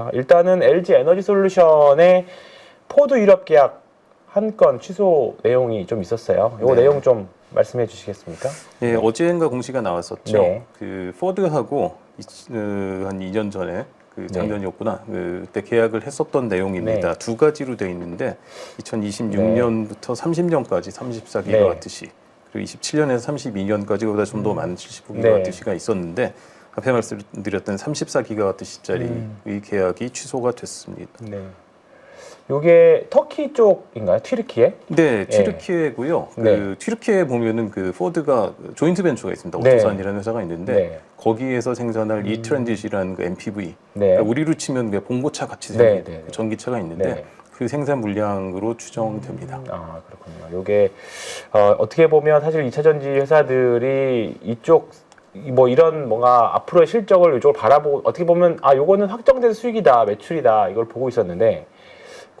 있습니까? 일단은 LG 에너지 솔루션의 포드 유럽 계약 한 건 취소 내용이 좀 있었어요. 이 네. 내용 좀 말씀해 주시겠습니까? 예, 어제인가 공시가 나왔었죠. 네. 그 포드하고 이- 그, 한 2년 전에 그 작년이었구나. 그, 그때 계약을 했었던 내용입니다. 네. 두 가지로 돼 있는데 2026년부터 30년까지 34기가와트시 그리고 27년에서 32년까지 보다 좀 더 많은 79기가와트시가 있었는데 앞에 말씀드렸던 34기가와트 시짜리 음. 이 계약이 취소가 됐습니다. 네. 요게 터키 쪽인가요? 튀르키예? 네, 튀르키예고요. 네. 그 튀르키예 보면은 그 포드가 조인트 벤처가 있습니다. 네. 오토산이라는 회사가 있는데 네. 거기에서 생산할 이 트랜짓이라는 그 MPV. 네. 그러니까 우리로 치면 그 봉고차 같이 네, 생긴 네, 네. 그 전기차가 있는데 네. 그 생산 물량으로 추정됩니다. 아 그렇군요. 요게 어, 어떻게 보면 사실 2차 전지 회사들이 이쪽 이- 뭐 이런 뭔가 앞으로의 실적을 이쪽을 바라보고 어떻게 보면 아 요거는 확정된 수익이다 매출이다 이걸 보고 있었는데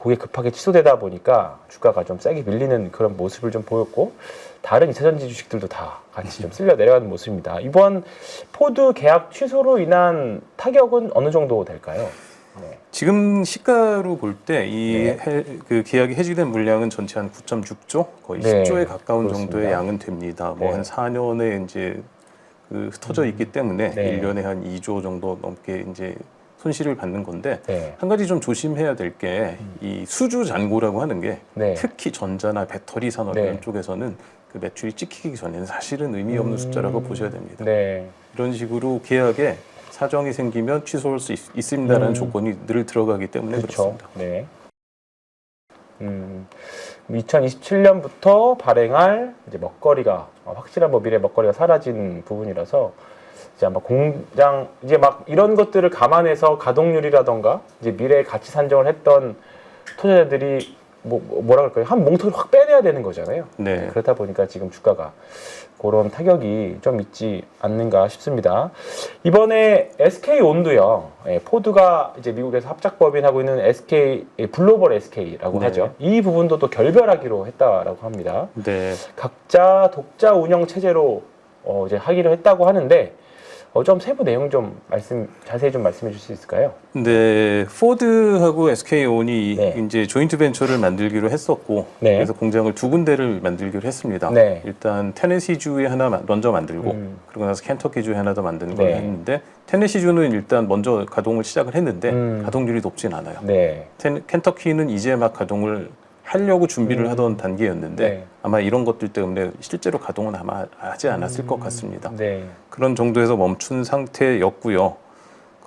그게 급하게 취소되다 보니까 주가가 좀 세게 밀리는 그런 모습을 좀 보였고 다른 2차 전지 주식들도 다 같이 좀 쓸려 내려가는 모습입니다. 이번 포드 계약 취소로 인한 타격은 어느 정도 될까요? 네. 지금 시가로 볼 때이 네. 그 계약이 해지된 물량은 전체 한 9.6조, 거의 네, 10조에 가까운 그렇습니다. 정도의 양은 됩니다. 뭐 네. 한 4년에 이제 그 흩어져 있기 때문에 네. 1년에 한 2조 정도 넘게 이제 손실을 받는 건데 네. 한 가지 좀 조심해야 될 게 이 수주 잔고라고 하는 게 네. 특히 전자나 배터리 산업 네. 이런 쪽에서는 그 매출이 찍히기 전에는 사실은 의미 없는 숫자라고 음, 보셔야 됩니다. 네. 이런 식으로 계약에 사정이 생기면 취소할 수 있, 있습니다라는 음. 조건이 늘 들어가기 때문에 그 그렇죠. 렇습니다 네. 음, 2027년부터 발행할 이제 먹거리가 어, 확실한 뭐 미래 먹거리가 사라진 부분이라서 이제 아마 공장 이제 막 이런 것들을 감안해서 가동률이라던가 이제 미래 가치 산정을 했던 투자자들이 뭐 뭐- 뭐라 그럴까요? 한 몽터를 확 빼내야 되는 거잖아요. 네. 그렇다 보니까 지금 주가가 그런 타격이 좀 있지 않는가 싶습니다. 이번에 SK 온도요. 예, 포드가 이제 미국에서 합작법인 하고 있는 SK 예, 글로벌 SK라고 네. 하죠. 이 부분도 또 결별하기로 했다라고 합니다. 네. 각자 독자 운영 체제로 어, 이제 하기로 했다고 하는데 어, 좀 세부 내용 좀 말씀 자세히 좀 말씀해 주실 수 있을까요? 네, 포드하고 SK온이 네. 이제 조인트 벤처를 만들기로 했었고 네. 그래서 공장을 두 군데를 만들기로 했습니다. 네. 일단 테네시 주에 하나 마- 먼저 만들고 음. 그러고 나서 켄터키 주에 하나 더 만드는 걸 네. 했는데 테네시 주는 일단 먼저 가동을 시작을 했는데 음. 가동률이 높진 않아요. 네. 텐- 켄터키는 이제 막 가동을 하려고 준비를 음. 하던 단계였는데 네. 아마 이런 것들 때문에 실제로 가동은 아마 하지 않았을 것 같습니다. 네. 그런 정도에서 멈춘 상태였고요.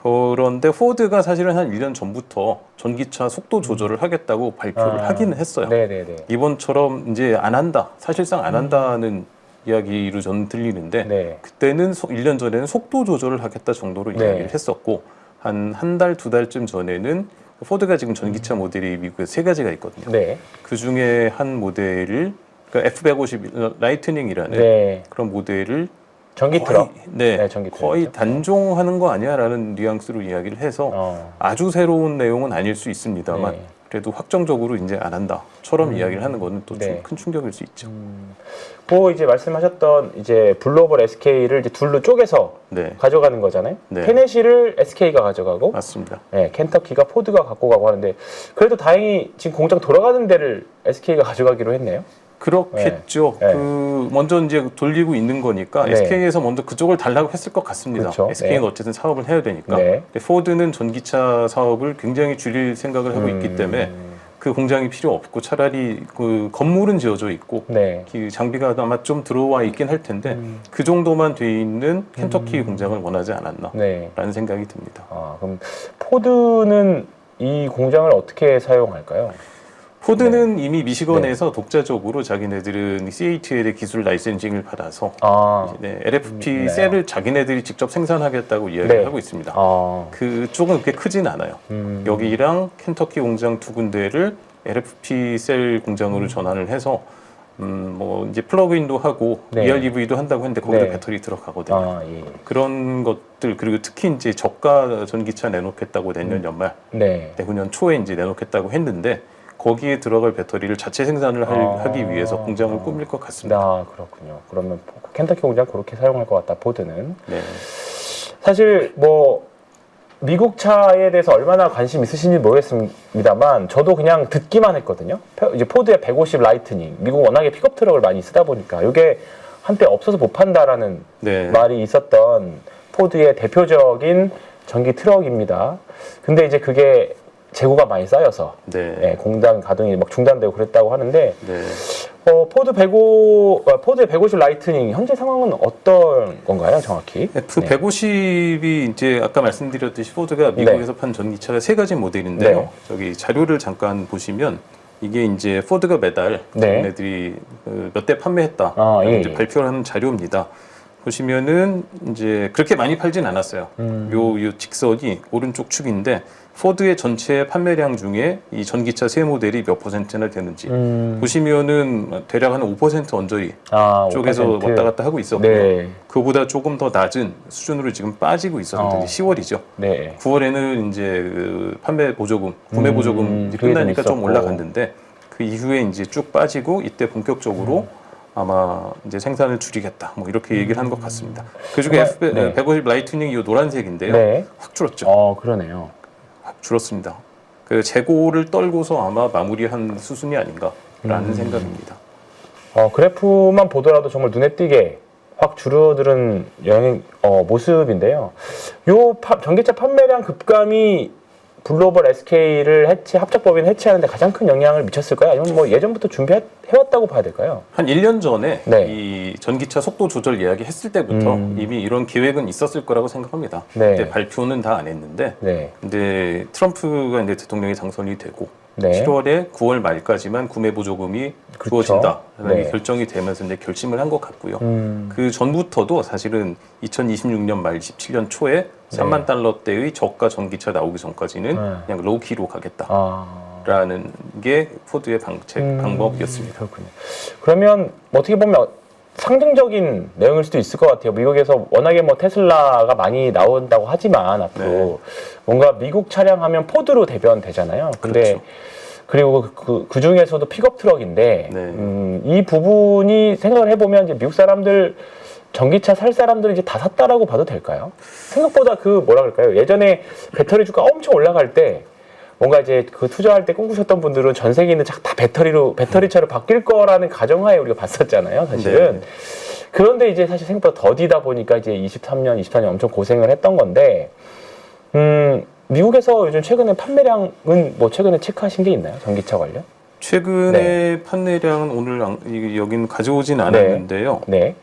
그런데 포드가 사실은 한 1년 전부터 전기차 속도 조절을 하겠다고 발표를 아. 하기는 했어요. 네, 네, 네. 이번처럼 이제 안 한다. 사실상 안 한다는 이야기로 저는 들리는데 네. 그때는 소- 1년 전에는 속도 조절을 하겠다 정도로 네. 이야기를 했었고 한 한 달 두 달쯤 전에는 포드가 지금 전기차 모델이 미국에 세 가지가 있거든요. 네. 그 중에 한 모델을 그러니까 F150 라이트닝이라는 네. 그런 모델을 전기 거의, 트럭. 네, 네, 전기 거의 트럭이죠. 단종하는 거 아니야라는 뉘앙스로 이야기를 해서 어. 아주 새로운 내용은 아닐 수 있습니다만 네. 그래도 확정적으로 이제 안 한다처럼 이야기를 하는 거는 또큰 네. 충격일 수 있죠. 음, 그 이제 말씀하셨던 이제 글로벌 SK를 이제 둘로 쪼개서 네, 가져가는 거잖아요. 네. 테네시를 SK가 가져가고, 맞습니다. 네, 켄터키가 포드가 갖고 가고 하는데 그래도 다행히 지금 공장 돌아가는 데를 SK가 가져가기로 했네요. 그렇겠죠. 네. 그 먼저 이제 돌리고 있는 거니까 네. SK에서 먼저 그쪽을 달라고 했을 것 같습니다. 그렇죠. SK는 네. 어쨌든 사업을 해야 되니까. 네. 근데 포드는 전기차 사업을 굉장히 줄일 생각을 하고 있기 음, 때문에 그 공장이 필요 없고 차라리 그 건물은 지어져 있고 네. 그 장비가 아마 좀 들어와 있긴 할 텐데 음. 그 정도만 돼 있는 켄터키 공장을 원하지 않았나라는 네. 생각이 듭니다. 아, 그럼 포드는 이 공장을 어떻게 사용할까요? 포드는 네. 이미 미시건에서 독자적으로 자기네들은 CATL의 기술 라이센싱을 받아서 아, 네, LFP 네. 셀을 자기네들이 직접 생산하겠다고 이야기를 네. 하고 있습니다. 아, 그쪽은 그렇게 크진 않아요. 음, 여기랑 켄터키 공장 두 군데를 LFP 셀 공장으로 전환을 해서 음, 뭐 이제 플러그인도 하고 네. EREV도 한다고 했는데 거기다 네. 배터리 들어가거든요. 아, 예. 그런 것들 그리고 특히 이제 저가 전기차 내놓겠다고 내년 음. 연말 네. 내후년 초에 이제 내놓겠다고 했는데 거기에 들어갈 배터리를 자체 생산을 할- 아. 하기 위해서 공장을 꾸밀 것 같습니다. 아, 그렇군요. 그러면 켄터키 공장 그렇게 사용할 것 같다. 포드는. 네. 사실 뭐 미국 차에 대해서 얼마나 관심 있으신지 모르겠습니다만 저도 그냥 듣기만 했거든요. 페- 이제 포드의 150 라이트닝. 미국 워낙에 픽업 트럭을 많이 쓰다 보니까 이게 한때 없어서 못 판다라는 네. 말이 있었던 포드의 대표적인 전기 트럭입니다. 근데 이제 그게 재고가 많이 쌓여서 네. 예, 공단 가동이 막 중단되고 그랬다고 하는데 네. 어, 포드 150 어, 포드의 150 라이트닝 현재 상황은 어떤 건가요, 정확히? F 네. 150이 이제 아까 말씀드렸듯이 포드가 미국에서 판 전기차가 세 가지 모델인데요. 네. 저기 자료를 잠깐 보시면 이게 이제 포드가 매달 네. 얘네들이 몇 대 판매했다 아, 예, 이제 예. 발표를 하는 자료입니다. 보시면은 이제 그렇게 많이 팔진 않았어요. 음. 요, 요 직선이 오른쪽 축인데 포드의 전체 판매량 중에 이 전기차 세 모델이 몇 퍼센트나 되는지 음, 보시면은 대략 한 5% 언저리 아, 쪽에서 5%. 왔다 갔다 하고 있었고요. 네, 그보다 조금 더 낮은 수준으로 지금 빠지고 있었는데 어. 10월이죠. 네. 9월에는 이제 그 판매 보조금, 구매 음, 보조금 좀 끝나니까 좀 있었고. 올라갔는데 그 이후에 이제 쭉 빠지고 이때 본격적으로 음. 아마 이제 생산을 줄이겠다. 뭐 이렇게 얘기를 한 것 같습니다. 그 중에 정말, F 네. 150 라이트닝 이 노란색인데요. 네. 확 줄었죠. 어, 그러네요. 확 줄었습니다. 그 재고를 떨고서 아마 마무리한 수순이 아닌가라는 음. 생각입니다. 어, 그래프만 보더라도 정말 눈에 띄게 확 줄어드는 영향 어, 모습인데요. 요 파- 전기차 판매량 급감이 글로벌 SK를 해체 합작법인 해체하는데 가장 큰 영향을 미쳤을까요? 아니면 뭐 예전부터 준비해왔다고 봐야 될까요? 한 1년 전에 네. 이 전기차 속도 조절 이야기 했을 때부터 음. 이미 이런 계획은 있었을 거라고 생각합니다. 네. 그때 발표는 다 안 했는데 네, 근데 트럼프가 이제 대통령이 당선이 되고 네. 7월에 9월 말까지만 구매 보조금이 그렇죠. 주어진다 라는 네. 게 결정이 되면서 이제 결심을 한 것 같고요. 음, 그 전부터도 사실은 2026년 말 17년 초에 네. 3만 달러대의 저가 전기차 나오기 전까지는 네. 그냥 로우키로 가겠다. 아, 라는 게 포드의 방책 음, 방법이었습니다. 그렇군요. 그러면 뭐 어떻게 보면 상징적인 내용일 수도 있을 것 같아요. 미국에서 워낙에 뭐 테슬라가 많이 나온다고 하지만 앞으로 네. 뭔가 미국 차량 하면 포드로 대변되잖아요. 근데 그렇죠. 그리고 그, 그, 그 중에서도 픽업 트럭인데 네. 음, 이 부분이 생각을 해보면 이제 미국 사람들 전기차 살 사람들은 이제 다 샀다라고 봐도 될까요? 생각보다 그 뭐라 그럴까요? 예전에 배터리 주가 엄청 올라갈 때 뭔가 이제 그 투자할 때 꿈꾸셨던 분들은 전 세계 있는 차다 배터리로 배터리차로 바뀔 거라는 가정하에 우리가 봤었잖아요, 사실은. 네. 그런데 이제 사실 생각보다 더디다 보니까 이제 23년, 24년 엄청 고생을 했던 건데, 음, 미국에서 요즘 최근에 판매량은 뭐 최근에 체크하신 게 있나요? 전기차 관련? 최근에 판매량은 오늘 여긴 가져오진 않았는데요. 네.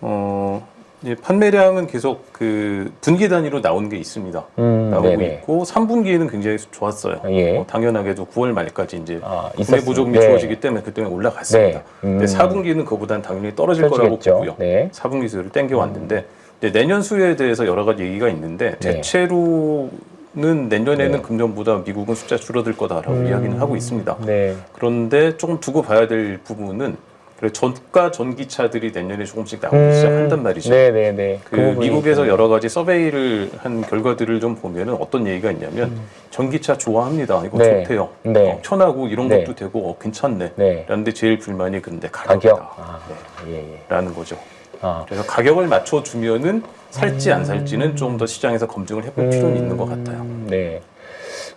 어, 이제 판매량은 계속 그 분기 단위로 나온 게 있습니다. 음, 나오고 네네. 있고 3분기에는 굉장히 좋았어요. 예. 어, 당연하게도 9월 말까지 이제 아, 구매 있었습니다. 보조금이 네. 주어지기 때문에 그때 올라갔습니다. 네. 음. 근데 4분기는 그보다는 당연히 떨어질 거라고 떨어지겠죠. 보고요. 네. 4분기 수를 땡겨 왔는데 이제 내년 수에 대해서 여러 가지 얘기가 있는데 네. 대체로 는 내년에는 네. 금년보다 미국은 숫자 줄어들 거다라고 음. 이야기는 하고 있습니다. 네. 그런데 조금 두고 봐야 될 부분은 그래 전가 전기차들이 내년에 조금씩 나오기 음, 시작한단 말이죠. 네네네. 그 미국에서 여러 가지 서베이를 한 결과들을 좀 보면은 어떤 얘기가 있냐면 전기차 좋아합니다. 이거 음. 네. 좋대요. 네. 어, 편하고 이런 네. 것도 되고 어, 괜찮네. 네. 라는데 제일 불만이 근데 가격이다. 가격. 아, 예, 예. 라는 거죠. 아. 그래서 가격을 맞춰주면은 살지 안 살지는 좀 더 시장에서 검증을 해볼 필요는 있는 것 같아요. 음, 네.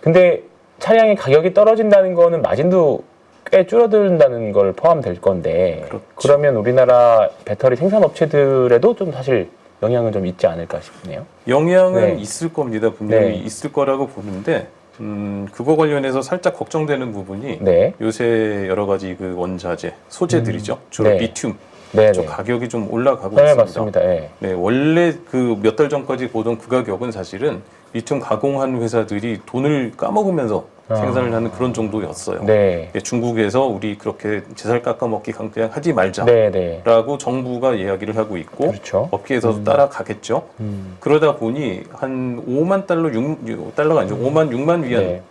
근데 차량의 가격이 떨어진다는 거는 마진도 꽤 줄어든다는 걸 포함될 건데 그렇죠. 그러면 우리나라 배터리 생산 업체들에도 좀 사실 영향은 좀 있지 않을까 싶네요. 영향은 네. 있을 겁니다. 분명히 네. 있을 거라고 보는데 음, 그거 관련해서 살짝 걱정되는 부분이 네. 요새 여러 가지 그 원자재 소재들이죠. 주로 네. 리튬 네, 저 네. 가격이 좀 올라가고 네, 있습니다. 맞습니다. 예. 네, 원래 그 몇 달 전까지 보던 그 가격은 사실은 리튬 가공한 회사들이 돈을 까먹으면서 아. 생산을 하는 그런 정도였어요. 네. 예, 중국에서 우리 그렇게 제살 깎아먹기 그냥 하지 말자. 네, 네. 라고 정부가 이야기를 하고 있고 그렇죠. 업계에서도 따라가겠죠. 음. 그러다 보니 한 5만 달러, 6, 달러가 아니죠. 5만, 6만 위안 네.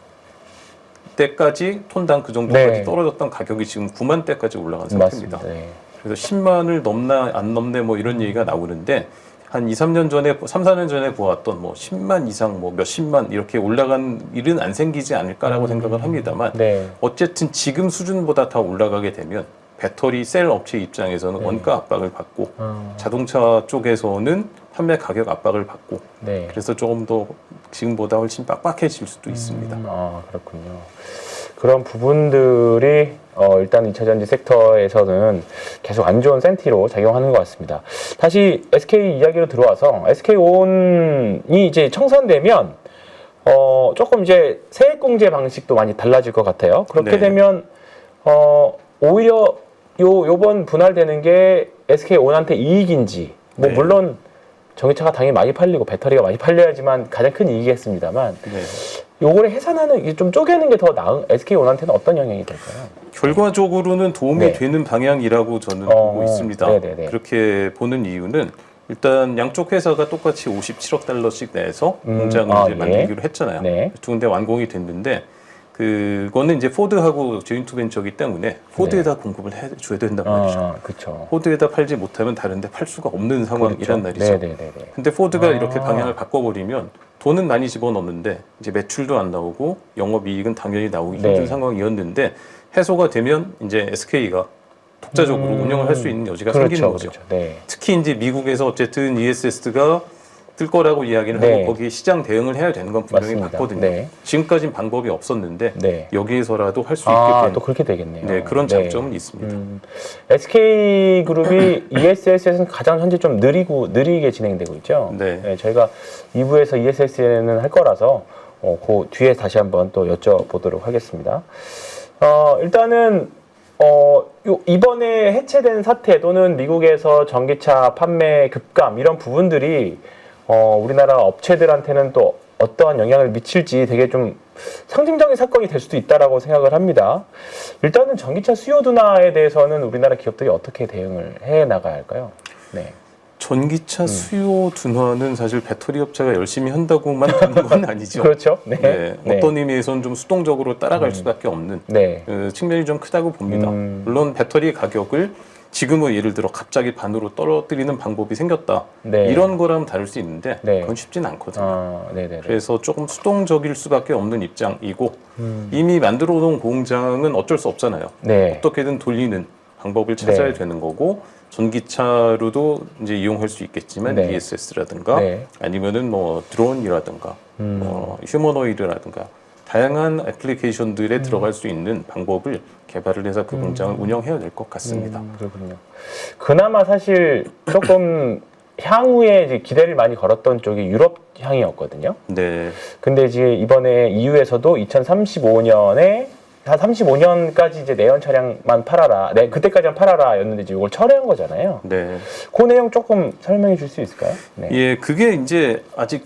때까지 톤당 그 정도까지 네. 떨어졌던 가격이 지금 9만 대까지 올라간 상태입니다. 네. 그래서 10만을 넘나 안 넘네 뭐 이런 얘기가 나오는데 한 2, 3년 전에 3, 4년 전에 보았던 뭐 10만 이상 뭐 몇십만 이렇게 올라간 일은 안 생기지 않을까라고 생각을 합니다만 네. 어쨌든 지금 수준보다 더 올라가게 되면 배터리 셀 업체 입장에서는 네. 원가 압박을 받고 어. 자동차 쪽에서는 판매 가격 압박을 받고 네. 그래서 조금 더 지금보다 훨씬 빡빡해질 수도 있습니다. 음, 아 그렇군요. 그런 부분들이 어, 일단 2차 전지 섹터에서는 계속 안 좋은 센티로 작용하는 것 같습니다. 다시 SK 이야기로 들어와서 SK 온이 이제 청산되면 어, 조금 이제 세액공제 방식도 많이 달라질 것 같아요. 그렇게 네. 되면 어, 오히려 요 요번 분할되는 게 SK 온한테 이익인지 뭐 네. 물론 전기차가 당연히 많이 팔리고 배터리가 많이 팔려야지만 가장 큰 이익이겠습니다만 네. 요거를 해산하는 이게 좀 쪼개는 게 더 나은 SK 온한테는 어떤 영향이 될까요? 결과적으로는 도움이 네. 되는 방향이라고 저는 어, 보고 있습니다. 네네네. 그렇게 보는 이유는 일단 양쪽 회사가 똑같이 57억 달러씩 내서 음, 공장을 아, 이제 예. 만들기로 했잖아요. 네. 두 군데 완공이 됐는데 그거는 이제 포드하고 조인트 벤처기 때문에 포드에다 공급을 해줘야 된단 말이죠. 네. 아, 그렇죠. 포드에다 팔지 못하면 다른데 팔 수가 없는 상황이란 말이죠. 네네네. 근데 포드가 아. 이렇게 방향을 바꿔버리면 돈은 많이 집어넣는데 이제 매출도 안 나오고 영업이익은 당연히 나오기 네. 힘든 상황이었는데 해소가 되면 이제 SK가 독자적으로 음. 운영을 할 수 있는 여지가 그렇죠, 생기는 거죠. 그렇죠. 네. 특히 이제 미국에서 어쨌든 ESS가 뜰 거라고 이야기를 네. 하고 거기에 시장 대응을 해야 되는 건 분명히 맞습니다. 맞거든요. 네. 지금까지는 방법이 없었는데 네. 여기에서라도 할 수 있게 아, 된 또 그렇게 되겠네요. 네, 그런 네. 장점은 있습니다. 음, SK 그룹이 ESS에서는 가장 현재 좀 느리고 느리게 진행되고 있죠. 네. 저희가 2부에서 ESS에는 할 거라서 어, 그 뒤에 다시 한번 또 여쭤보도록 하겠습니다. 어, 일단은 어, 요 이번에 해체된 사태 또는 미국에서 전기차 판매 급감 이런 부분들이 어, 우리나라 업체들한테는 또 어떠한 영향을 미칠지 되게 좀 상징적인 사건이 될 수도 있다라고 생각을 합니다. 일단은 전기차 수요 둔화에 대해서는 우리나라 기업들이 어떻게 대응을 해 나가야 할까요? 네. 전기차 음. 수요 둔화는 사실 배터리 업체가 열심히 한다고만 되는 건 아니죠. 그렇죠. 네. 네, 네. 어떤 의미에서는 좀 수동적으로 따라갈 음. 수밖에 없는 네. 그 측면이 좀 크다고 봅니다. 음. 물론 배터리 가격을 지금은 예를 들어 갑자기 반으로 떨어뜨리는 방법이 생겼다. 네. 이런 거라면 다를 수 있는데 네. 그건 쉽진 않거든요. 아, 네, 네. 그래서 조금 수동적일 수밖에 없는 입장이고 음. 이미 만들어 놓은 공장은 어쩔 수 없잖아요. 네. 어떻게든 돌리는 방법을 찾아야 네. 되는 거고 전기차로도 이제 이용할 수 있겠지만 네. ESS라든가 네. 아니면은 뭐 드론이라든가 음. 어, 휴머노이드라든가 다양한 애플리케이션들에 들어갈 수 있는 방법을 개발을 해서 그 공장을 운영해야 될 것 같습니다. 음, 그렇군요. 그나마 사실 조금 향후에 이제 기대를 많이 걸었던 쪽이 유럽 향이었거든요. 네, 근데 이제 이번에 EU에서도 2035년에 한 35년까지 이제 내연 차량만 팔아라. 네, 그때까지만 팔아라였는데 이제 이걸 철회한 거잖아요. 네, 그 내용 조금 설명해 줄 수 있을까요? 네. 예, 그게 이제 아직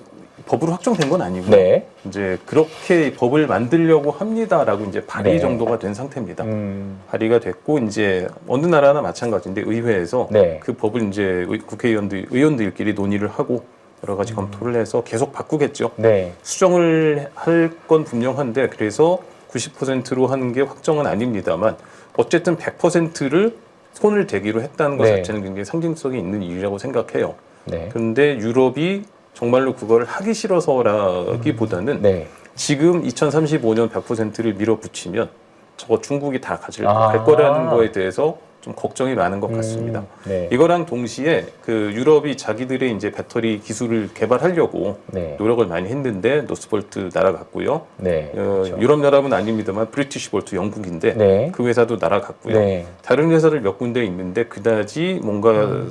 법으로 확정된 건 아니고요. 네. 이제 그렇게 법을 만들려고 합니다라고 이제 발의 네. 정도가 된 상태입니다. 음, 발의가 됐고 이제 어느 나라나 마찬가지인데 의회에서 네. 그 법을 이제 의- 국회의원들 의원들끼리 논의를 하고 여러 가지 검토를 해서 계속 바꾸겠죠. 네. 수정을 할 건 분명한데 그래서 90%로 하는 게 확정은 아닙니다만 어쨌든 100%를 손을 대기로 했다는 것 네. 자체는 굉장히 상징성이 있는 일이라고 생각해요. 네. 그런데 유럽이 정말로 그걸 하기 싫어서라기보다는 네. 지금 2035년 100%를 밀어붙이면 저거 중국이 다 가질 아. 갈 거라는 거에 대해서 좀 걱정이 많은 것 같습니다. 음, 네. 이거랑 동시에 그 유럽이 자기들의 이제 배터리 기술을 개발하려고 네. 노력을 많이 했는데 노스볼트 날아갔고요. 네. 어, 그렇죠. 유럽 연합은 아닙니다만 브리티시 볼트 영국인데 네. 그 회사도 날아갔고요. 네. 다른 회사들 몇 군데 있는데 그다지 뭔가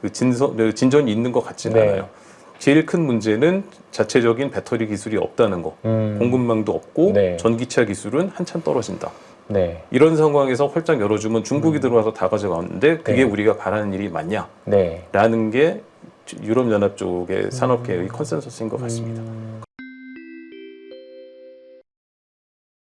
그 진서, 그 진전이 있는 것 같지는 음. 네. 않아요. 제일 큰 문제는 자체적인 배터리 기술이 없다는 거. 음, 공급망도 없고 네. 전기차 기술은 한참 떨어진다. 네. 이런 상황에서 활짝 열어주면 중국이 들어와서 다 가져가는데 그게 음. 네. 우리가 바라는 일이 맞냐라는 네. 게 유럽 연합 쪽의 산업계의 컨센서스인 것 같습니다. 음,